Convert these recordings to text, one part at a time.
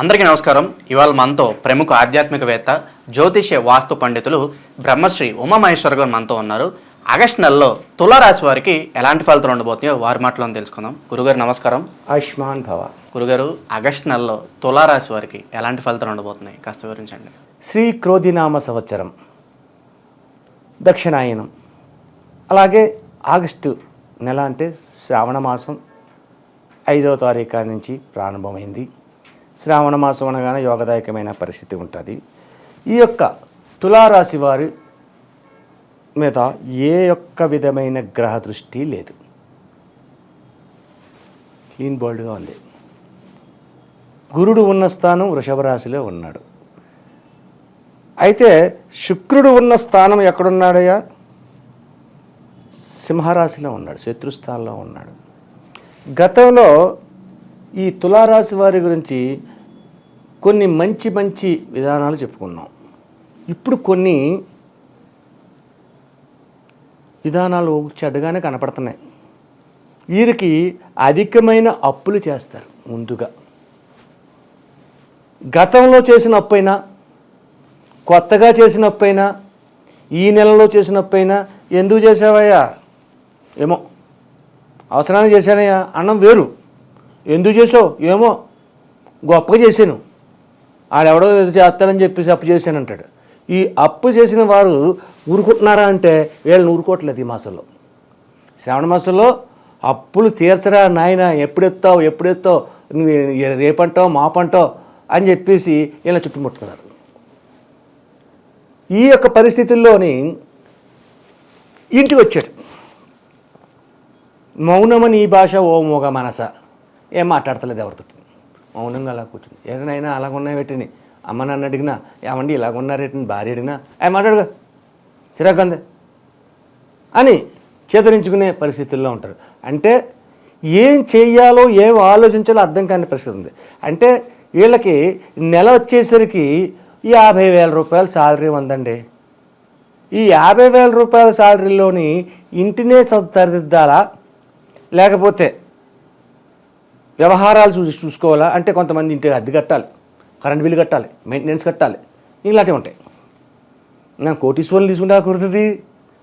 అందరికీ నమస్కారం. ఇవాళ మనతో ప్రముఖ ఆధ్యాత్మికవేత్త జ్యోతిష్య వాస్తు పండితులు బ్రహ్మశ్రీ ఉమామహేశ్వర్ గారు మనతో ఉన్నారు. ఆగస్టు నెలలో తులారాశి వారికి ఎలాంటి ఫలితాలు ఉండబోతున్నాయో వారి మాటలో తెలుసుకుందాం. గురుగారు నమస్కారం. ఆయుష్మాన్ భవ. గురుగారు ఆగస్టు నెలలో తులారాశి వారికి ఎలాంటి ఫలితాలు ఉండబోతున్నాయి? కాస్త వివరించండి. శ్రీ క్రోధినామ సంవత్సరం దక్షిణాయనం. అలాగే ఆగస్టు నెల అంటే శ్రావణ మాసం ఐదవ తారీఖు నుంచి ప్రారంభమైంది. శ్రావణ మాసం అనగానే యోగదాయకమైన పరిస్థితి ఉంటుంది. ఈ యొక్క తులారాశి వారి మీద ఏ యొక్క విధమైన గ్రహ దృష్టి లేదు. క్లీన్ బోల్డ్గా ఉంది. గురుడు ఉన్న స్థానం వృషభ రాశిలో ఉన్నాడు. అయితే శుక్రుడు ఉన్న స్థానం ఎక్కడున్నాడయ్యా? సింహరాశిలో ఉన్నాడు శత్రుస్థానంలో ఉన్నాడు. గతంలో ఈ తులారాశి వారి గురించి కొన్ని మంచి మంచి విధానాలు చెప్పుకున్నాం. ఇప్పుడు కొన్ని విధానాలు చెడ్డగానే కనపడుతున్నాయి. వీరికి అధికమైన అప్పులు చేస్తారు ముందుగా. గతంలో చేసిన అప్పైనా కొత్తగా చేసిన అప్పైనా ఈ నెలలో చేసిన అప్పైనా ఎందుకు చేసావయ్యా ఏమో. అవసరానికి చేశానయ్యా. అన్నం వేరు. ఎందుకు చేసావు ఏమో. గొప్పగా చేశాను. ఆడెవడో చేస్తాడని చెప్పేసి అప్పు చేశానంటాడు. ఈ అప్పు చేసిన వారు ఊరుకుంటున్నారా అంటే వీళ్ళని ఊరుకోవట్లేదు ఈ మాసంలో. శ్రావణ మాసంలో అప్పులు తీర్చరా నాయన ఎప్పుడెత్తావు ఎప్పుడెత్తావు నువ్వు రేపంటావు మాపంటావు అని చెప్పేసి ఇలా చుట్టుముట్టుకున్నారు. ఈ యొక్క పరిస్థితుల్లోని ఇంటికి వచ్చాడు. మౌనమని ఈ భాష ఓ మోగ మనస. ఏం మాట్లాడతలేదు ఎవరితో మౌనంగా అలా కూర్చుంది. ఏదైనా అలాగ ఉన్నాయి పెట్టిని. అమ్మ నాన్న అడిగినా ఏమండి ఇలాగున్నారేటని భార్య అడిగినా ఆయన మాట్లాడుగా చిరాకంది అని చేతరించుకునే పరిస్థితుల్లో ఉంటారు. అంటే ఏం చేయాలో ఏం ఆలోచించాలో అర్థం కాని పరిస్థితి ఉంది. అంటే వీళ్ళకి నెల వచ్చేసరికి యాభై వేల రూపాయల శాలరీ ఉందండి. ఈ యాభై వేల రూపాయల శాలరీలోని ఇంటినే స- సరిదిద్దాలా లేకపోతే వ్యవహారాలు చూసి చూసుకోవాలా? అంటే కొంతమంది ఇంటికి అద్దె కట్టాలి కరెంట్ బిల్లు కట్టాలి మెయింటెనెన్స్ కట్టాలి ఇలాంటివి ఉంటాయి. నా కోటీశ్వరులు తీసుకుంటే కుదురుతుంది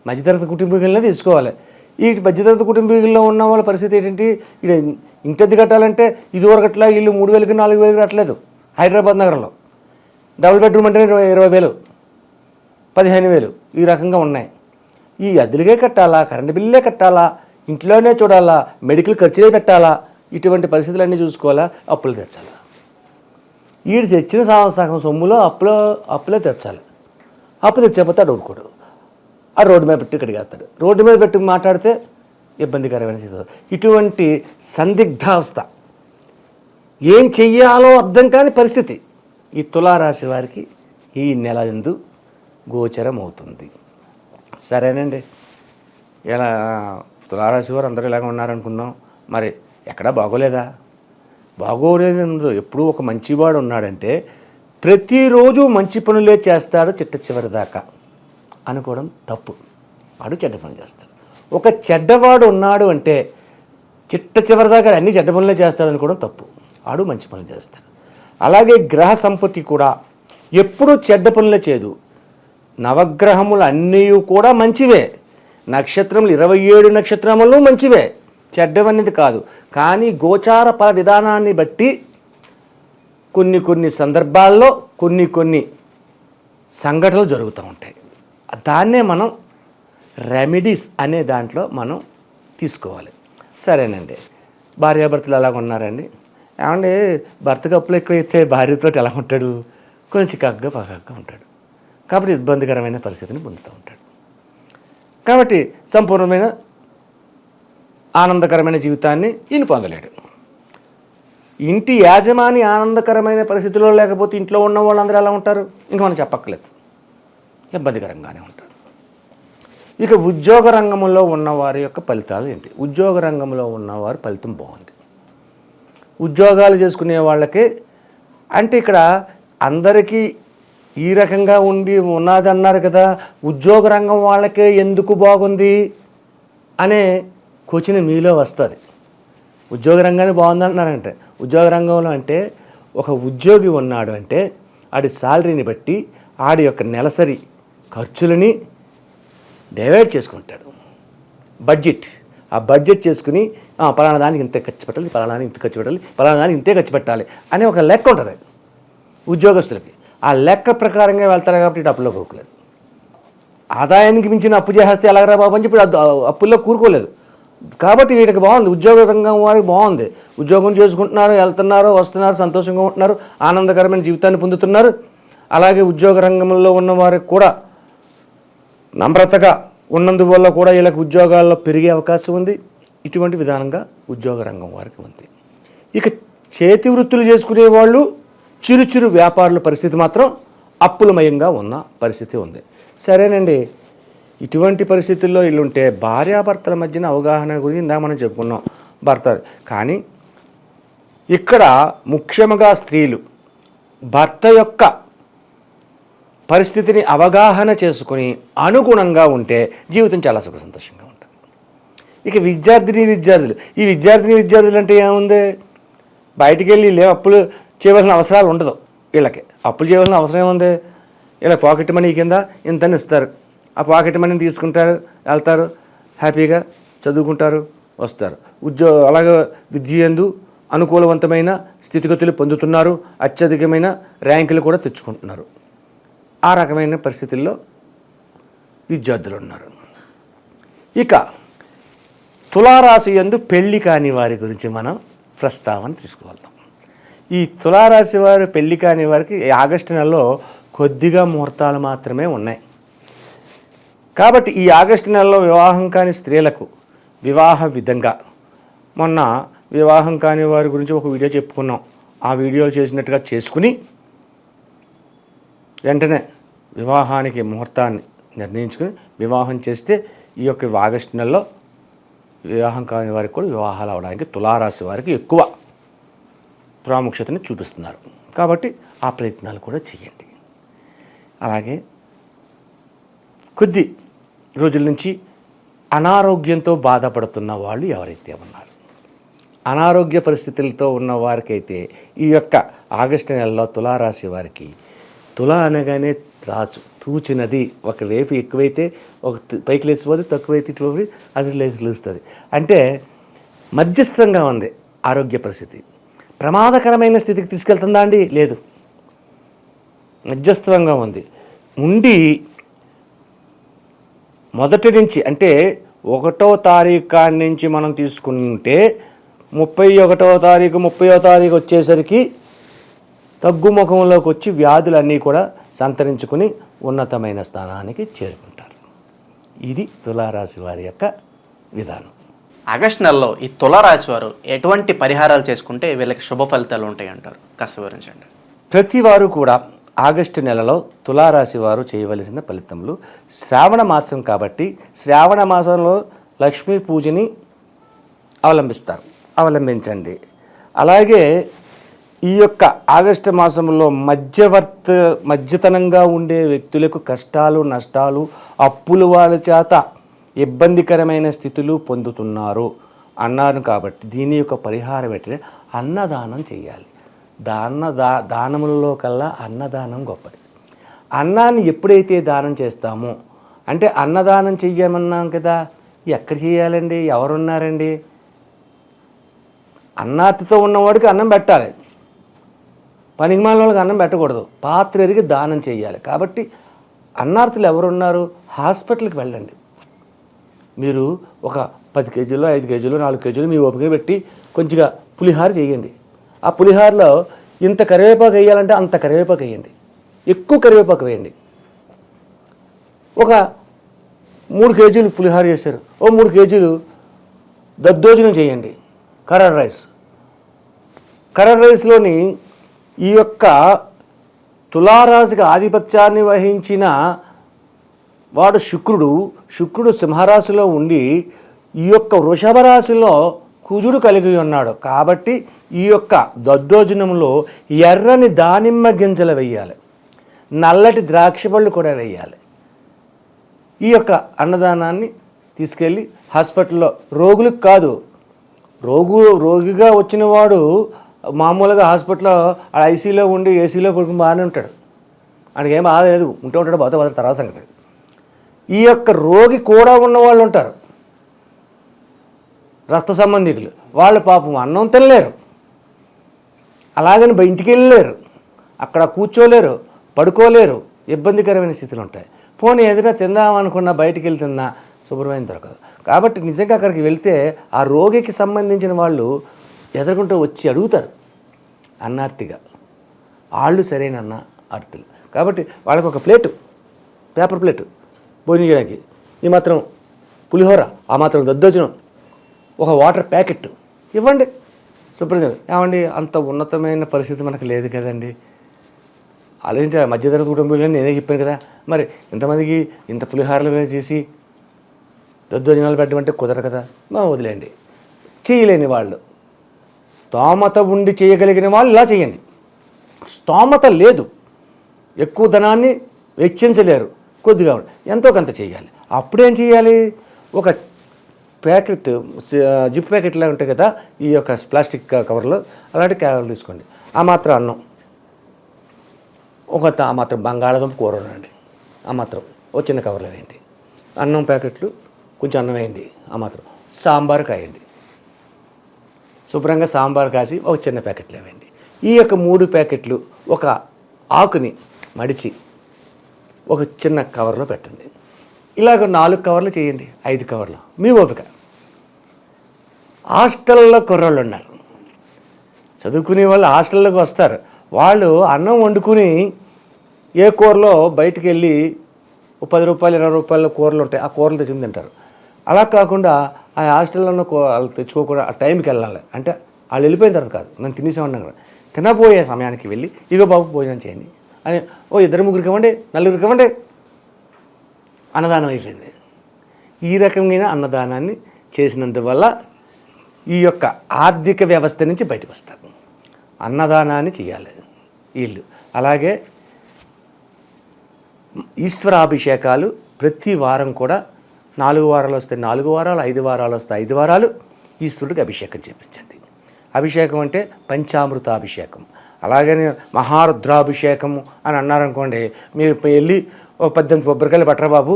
మధ్యతరగతి కుటుంబీకులనే తీసుకోవాలి. ఈ మధ్యతరగతి కుటుంబీకుల్లో ఉన్న వాళ్ళ పరిస్థితి ఏంటంటే ఇక్కడ ఇంటి అద్దె కట్టాలంటే ఇదివరకు అట్లా ఇల్లు మూడు వేలకి నాలుగు వేలకి కట్టలేదు హైదరాబాద్ నగరంలో. డబుల్ బెడ్రూమ్ అంటే ఇరవై ఇరవై వేలు పదిహేను వేలు ఈ రకంగా ఉన్నాయి. ఈ అద్దెలకే కట్టాలా కరెంటు బిల్లే కట్టాలా ఇంట్లోనే చూడాలా మెడికల్ ఖర్చులే పెట్టాలా ఇటువంటి పరిస్థితులన్నీ చూసుకోవాలా? అప్పులు తెచ్చాలి? వీడు తెచ్చిన సగం సగం సొమ్ములో అప్పులో అప్పులే తెచ్చాలి. అప్పు తెచ్చకపోతే అడు ఊరుకోడు ఆ రోడ్డు మీద పెట్టి ఇక్కడికి రోడ్డు మీద పెట్టి మాట్లాడితే ఇబ్బందికరమైన స్థితి. ఇటువంటి సందిగ్ధావస్థ ఏం చెయ్యాలో అర్థం కాని పరిస్థితి. ఈ తులారాశి వారికి ఈ నెల ఎందు గోచరం అవుతుంది. సరేనండి. ఇలా తులారాశి వారు అందరూ ఇలాగ ఉన్నారనుకుందాం. మరి ఎక్కడా బాగోలేదా? బాగోలేదు ఎప్పుడూ ఒక మంచివాడు ఉన్నాడంటే ప్రతిరోజు మంచి పనులే చేస్తాడు చిట్ట చివరి దాకా. అనుకోవడం తప్పు. వాడు చెడ్డ పనులు చేస్తాడు. ఒక చెడ్డవాడు ఉన్నాడు అంటే చిట్ట చివరి దాకా అన్ని చెడ్డ పనులే చేస్తాడు అనుకోవడం తప్పు. వాడు మంచి పనులు చేస్తాడు. అలాగే గ్రహ సంపత్తి కూడా ఎప్పుడూ చెడ్డ పనులే చేయదు. నవగ్రహములు అన్నీ కూడా మంచివే. నక్షత్రములు ఇరవై ఏడు నక్షత్రములు మంచివే. చెడ్డవనేది కాదు. కానీ గోచార ఫల విధానాన్ని బట్టి కొన్ని కొన్ని సందర్భాల్లో కొన్ని కొన్ని సంఘటనలు జరుగుతూ ఉంటాయి. దాన్నే మనం రెమెడీస్ అనే దాంట్లో మనం తీసుకోవాలి. సరేనండి. భార్యాభర్తలు ఎలాగ ఉన్నారండి? ఏమండి భర్తకు అప్పులు ఎక్కువైతే భార్యతో ఎలా ఉంటాడు? కొంచెం కగ్గా పకాగ్గా ఉంటాడు. కాబట్టి ఇబ్బందికరమైన పరిస్థితిని పొందుతూ ఉంటాడు. కాబట్టి సంపూర్ణమైన ఆనందకరమైన జీవితాన్ని ఈయన పొందలేడు. ఇంటి యాజమాని ఆనందకరమైన పరిస్థితుల్లో లేకపోతే ఇంట్లో ఉన్న వాళ్ళందరూ ఎలా ఉంటారు? ఇంక మనం చెప్పక్కర్లేదు. ఇబ్బందికరంగానే ఉంటారు. ఇక ఉద్యోగ రంగంలో ఉన్నవారి యొక్క ఫలితాలు ఏంటి? ఉద్యోగ రంగంలో ఉన్నవారు ఫలితం బాగుంది. ఉద్యోగాలు చేసుకునే వాళ్ళకి అంటే ఇక్కడ అందరికీ ఈ రకంగా ఉండి ఉన్నది అన్నారు కదా ఉద్యోగ రంగం వాళ్ళకే ఎందుకు బాగుంది? అనే కూర్చుని మీలో వస్తుంది. ఉద్యోగ రంగాన్ని బాగుందంటున్నారంటే ఉద్యోగ రంగంలో అంటే ఒక ఉద్యోగి ఉన్నాడు అంటే ఆడి శాలరీని బట్టి ఆడి యొక్క నెలసరి ఖర్చులని డైవైడ్ చేసుకుంటాడు. బడ్జెట్ ఆ బడ్జెట్ చేసుకుని పలానా దానికి ఇంత ఖర్చు పెట్టాలి పలానా దానికి ఇంత ఖర్చు పెట్టాలి పలానా దానికి ఇంతే ఖర్చు పెట్టాలి అనే ఒక లెక్క ఉంటుంది ఉద్యోగస్తులకి. ఆ లెక్క ప్రకారంగా వెళ్తారు కాబట్టి డబ్బులో కోరుకోలేదు ఆదాయానికి మించిన అప్పు చేస్తే ఎలాగరా బాబు అని చెప్పి అప్పుల్లో కూరుకోలేదు. కాబట్టి వీటికి బాగుంది. ఉద్యోగ రంగం వారికి బాగుంది. ఉద్యోగం చేసుకుంటున్నారు వెళ్తున్నారు వస్తున్నారు సంతోషంగా ఉంటున్నారు ఆనందకరమైన జీవితాన్ని పొందుతున్నారు. అలాగే ఉద్యోగ రంగంలో ఉన్న వారికి కూడా నమ్రతగా ఉన్నందువల్ల కూడా వీళ్ళకి ఉద్యోగాల్లో పెరిగే అవకాశం ఉంది. ఇటువంటి విధానంగా ఉద్యోగ రంగం వారికి ఉంది. ఇక చేతి వృత్తులు చేసుకునే వాళ్ళు చిరు చిరు వ్యాపారుల పరిస్థితి మాత్రం అప్పులమయంగా ఉన్న పరిస్థితి ఉంది. సరేనండి. ఇటువంటి పరిస్థితుల్లో వీళ్ళుంటే భార్యాభర్తల మధ్యన అవగాహన గురించి ఇందా మనం చెప్పుకున్నాం భర్త. కానీ ఇక్కడ ముఖ్యంగా స్త్రీలు భర్త యొక్క పరిస్థితిని అవగాహన చేసుకుని అనుగుణంగా ఉంటే జీవితం చాలా సుఖ సంతోషంగా ఉంటుంది. ఇక విద్యార్థిని విద్యార్థులు ఈ విద్యార్థిని విద్యార్థులు అంటే ఏముంది? బయటికి వెళ్ళి లేవు అప్పులు చేయవలసిన అవసరాలు ఉండదు వీళ్ళకి. అప్పులు చేయవలసిన అవసరం ఏముంది? ఇలా పాకెట్ మనీ కింద ఇంతని ఇస్తారు. ఆ పాకెట్ మనీని తీసుకుంటారు వెళ్తారు హ్యాపీగా చదువుకుంటారు వస్తారు. ఉద్యో అలాగే విద్యందు అనుకూలవంతమైన స్థితిగతులు పొందుతున్నారు అత్యధికమైన ర్యాంకులు కూడా తెచ్చుకుంటున్నారు. ఆ రకమైన పరిస్థితుల్లో విద్యార్థులు ఉన్నారు. ఇక తులారాశి యందు పెళ్ళి కాని వారి గురించి మనం ప్రస్తావన తీసుకువెళ్దాం ఈ తులారాశి వారు పెళ్ళి కాని వారికి ఆగస్టు నెలలో కొద్దిగా ముహూర్తాలు మాత్రమే ఉన్నాయి. కాబట్టి ఈ ఆగస్టు నెలలో వివాహం కాని స్త్రీలకు వివాహ విధంగా మొన్న వివాహం కాని వారి గురించి ఒక వీడియో చెప్పుకున్నాం. ఆ వీడియోలు చేసినట్టుగా చేసుకుని వెంటనే వివాహానికి ముహూర్తాన్ని నిర్ణయించుకుని వివాహం చేస్తే ఈ యొక్క ఆగస్టు నెలలో వివాహం కాని వారికి కూడా వివాహాలు అవడానికి తులారాశి వారికి ఎక్కువ ప్రాముఖ్యతని చూపిస్తున్నారు. కాబట్టి ఆ ప్రయత్నాలు కూడా చేయండి. అలాగే కొద్ది రోజుల నుంచి అనారోగ్యంతో బాధపడుతున్న వాళ్ళు ఎవరైతే ఉన్నారు? అనారోగ్య పరిస్థితులతో ఉన్న వారికైతే ఈ యొక్క ఆగస్టు నెలలో తులారాశి వారికి తుల అనగానే రాసు తూచినది ఒక వేపు ఎక్కువైతే ఒక పైకి లేచిపోతే తక్కువైతే ఇటువంటి అది లేచి లేస్తుంది. అంటే మధ్యస్థంగా ఉంది ఆరోగ్య పరిస్థితి. ప్రమాదకరమైన స్థితికి తీసుకెళ్తుందా అండి? లేదు. మధ్యస్థంగా ఉంది. ఉండి మొదటి నుంచి అంటే ఒకటో తారీఖు కాడి నుంచి మనం తీసుకుంటే ముప్పై ఒకటో తారీఖు ముప్పయో తారీఖు వచ్చేసరికి తగ్గుముఖంలోకి వచ్చి వ్యాధులన్నీ కూడా సంతరించుకుని ఉన్నతమైన స్థానానికి చేరుకుంటారు. ఇది తులారాశి వారి యొక్క విధానం. ఆగస్ట్ నెలలో ఈ తులారాశి వారు ఎటువంటి పరిహారాలు చేసుకుంటే వీళ్ళకి శుభ ఫలితాలు ఉంటాయి అంటారు కాస్త వివరించండి. ప్రతి వారు కూడా ఆగస్టు నెలలో తులారాశి వారు చేయవలసిన ఫలితములు. శ్రావణ మాసం కాబట్టి శ్రావణ మాసంలో లక్ష్మీ పూజని అవలంబిస్తారు. అవలంబించండి. అలాగే ఈ యొక్క ఆగస్టు మాసంలో మధ్యవర్త మధ్యతనంగా ఉండే వ్యక్తులకు కష్టాలు నష్టాలు అప్పుల వాళ్ళ చేత ఇబ్బందికరమైన స్థితులు పొందుతున్నారు అన్నారు కాబట్టి దీని యొక్క పరిహారం ఏంటంటే అన్నదానం చేయాలి. దాన దా దానములలో కల్లా అన్నదానం గొప్పది. అన్నాన్ని ఎప్పుడైతే దానం చేస్తామో అంటే అన్నదానం చెయ్యమన్నాం కదా ఎక్కడ చేయాలండి? ఎవరున్నారండి? అన్నార్తితో ఉన్నవాడికి అన్నం పెట్టాలి. పనికిమాల వాళ్ళకి అన్నం పెట్టకూడదు. పాత్ర ఎరిగి దానం చేయాలి కాబట్టి అన్నార్తులు ఎవరున్నారు? హాస్పిటల్కి వెళ్ళండి. మీరు ఒక పది కేజీలు ఐదు కేజీలు నాలుగు కేజీలు మీ ఓపిక పెట్టి కొంచెంగా పులిహార చేయండి. ఆ పులిహారలో ఇంత కరివేపాకు వేయాలంటే అంత కరివేపాకు వేయండి. ఎక్కువ కరివేపాకు వేయండి. ఒక మూడు కేజీలు పులిహార చేశారు. ఓ మూడు కేజీలు దద్దోజనం చేయండి. Curd rice. కరడ్ రైస్లోని ఈ యొక్క తులారాశికి ఆధిపత్యాన్ని వహించిన వాడు శుక్రుడు. శుక్రుడు సింహరాశిలో ఉండి ఈ యొక్క వృషభ రాశిలో కుజుడు కలిగి ఉన్నాడు. కాబట్టి ఈ యొక్క దద్దోజనంలో ఎర్రని దానిమ్మ గింజలు వేయాలి. నల్లటి ద్రాక్ష పళ్ళు కూడా వేయాలి. ఈ యొక్క అన్నదానాన్ని తీసుకెళ్ళి హాస్పిటల్లో రోగులకు కాదు రోగు రోగిగా వచ్చిన వాడు మామూలుగా హాస్పిటల్లో ఐసీలో ఉండి ఏసీలో పడుకుని బాగానే ఉంటాడు. ఆయనకి ఏం బాధ లేదు. ఉంటూ ఉంటాడు బాధ బాధ తర్వాత సంగతి. ఈ యొక్క రోగి కూడా ఉన్న వాళ్ళు ఉంటారు. రక్త సంబంధికులు. వాళ్ళు పాపం అన్నం తినలేరు. అలాగని ఇంటికి వెళ్ళలేరు. అక్కడ కూర్చోలేరు పడుకోలేరు. ఇబ్బందికరమైన స్థితులు ఉంటాయి. పోనీ ఏదైనా తిందామనుకున్నా బయటికి వెళ్ళి తిన్నా శుభ్రమైన దొరకదు. కాబట్టి నిజంగా అక్కడికి వెళ్తే ఆ రోగికి సంబంధించిన వాళ్ళు ఎదుర్కొంటూ వచ్చి అడుగుతారు. అన్నార్తిగా. వాళ్ళు సరైన అన్న అర్థులు కాబట్టి వాళ్ళకి ఒక ప్లేటు పేపర్ ప్లేటు భోజనం చేయడానికి ఈ మాత్రం పులిహోర ఆ మాత్రం దద్దోజనం. ఒక వాటర్ ప్యాకెట్. ఇవ్వండి. శుభ్రంగా ఏమండి అంత ఉన్నతమైన పరిస్థితి మనకు లేదు కదండి. ఆలోచించాలి మధ్యతరగతి కుటుంబంలో నేనే చెప్పాను కదా. మరి ఇంతమందికి ఇంత పులిహారలు చేసి దద్దోజనాలు పెట్టమంటే కుదరదు కదా. మా వదిలేండి చేయలేని వాళ్ళు. స్తోమత ఉండి చేయగలిగిన వాళ్ళు ఇలా చేయండి. స్తోమత లేదు. ఎక్కువ ధనాన్ని వెచ్చించలేరు. కొద్దిగా ఎంతో కొంత చేయాలి. అప్పుడేం చేయాలి? ఒక ప్యాకెట్ జిప్ ప్యాకెట్లా ఉంటాయి కదా ఈ యొక్క ప్లాస్టిక్ కవర్లో అలాంటి కవర్లు తీసుకోండి. ఆ మాత్రం అన్నం. ఒక ఆ మాత్రం బంగాళాదుంప కూర ఉండండి ఆ మాత్రం. ఓ చిన్న కవర్లు వేయండి. అన్నం ప్యాకెట్లు కొంచెం అన్నం వేయండి. ఆ మాత్రం. సాంబార్ కాయండి. శుభ్రంగా సాంబార్ కాసి ఒక చిన్న ప్యాకెట్లు వేయండి. ఈ యొక్క మూడు ప్యాకెట్లు ఒక ఆకుని మడిచి ఒక చిన్న కవర్లో పెట్టండి. ఇలాగ నాలుగు కవర్లు చేయండి. ఐదు కవర్లు. మీ ఓపిక. హాస్టల్లో కుర్రోళ్ళు ఉన్నారు. చదువుకునే వాళ్ళు హాస్టల్లోకి వస్తారు. వాళ్ళు అన్నం వండుకుని ఏ కూరలో బయటికి వెళ్ళి పది రూపాయలు ఇరవై రూపాయల కూరలు ఉంటాయి ఆ కూరలు తెచ్చుకుని తింటారు. అలా కాకుండా ఆ హాస్టల్లో ఉన్న వాళ్ళు తెచ్చుకోకుండా ఆ టైంకి వెళ్ళాలి. అంటే వాళ్ళు వెళ్ళిపోయిన తర్వాత కాదు. నేను తినేసామన్నాను కదా. తినబోయే సమయానికి వెళ్ళి ఇగో బాబు భోజనం చేయండి. అని ఓ ఇద్దరు ముగ్గురికి ఇవ్వండి నలుగురికి ఇవ్వండి అన్నదానం అయిపోయింది ఈ రకమైన అన్నదానాన్ని చేసినందువల్ల ఈ యొక్క ఆర్థిక వ్యవస్థ నుంచి బయటకు వస్తారు. అన్నదానాన్ని చేయాలి వీళ్ళు. అలాగే ఈశ్వరాభిషేకాలు ప్రతి వారం కూడా నాలుగు వారాలు వస్తాయి నాలుగు వారాలు ఐదు వారాలు వస్తాయి ఐదు వారాలు ఈశ్వరుడికి అభిషేకం చేపించండి. అభిషేకం అంటే పంచామృతాభిషేకం. అలాగని మహారుద్రాభిషేకము అని అన్నారనుకోండి మీరు వెళ్ళి ఓ పద్దెనిమిది కొబ్బరికాయలు పట్టరా బాబు?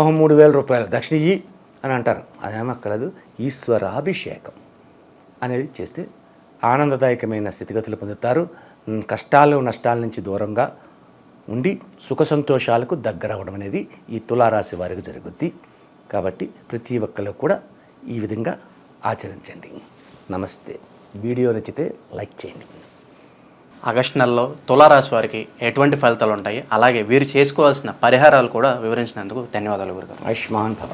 ఒక మూడు వేల రూపాయలు. దక్షిణ ఇయ్యి అని అంటారు. అదేమక్కర్లేదు ఈశ్వరాభిషేకం అనేది చేస్తే ఆనందదాయకమైన స్థితిగతులు పొందుతారు. కష్టాలు నష్టాల నుంచి దూరంగా ఉండి సుఖ సంతోషాలకు దగ్గర అవ్వడం అనేది ఈ తులారాశి వారికి జరుగుద్ది. కాబట్టి ప్రతి ఒక్కరు కూడా ఈ విధంగా ఆచరించండి. నమస్తే. వీడియో నచ్చితే లైక్ చేయండి. ఆగస్టు నెలలో తులారాశి వారికి ఎటువంటి ఫలితాలు ఉంటాయి? అలాగే వీరు చేసుకోవాల్సిన పరిహారాలు కూడా వివరించినందుకు ధన్యవాదాలు గురుగారు. ఆయుష్మాన్ భవ.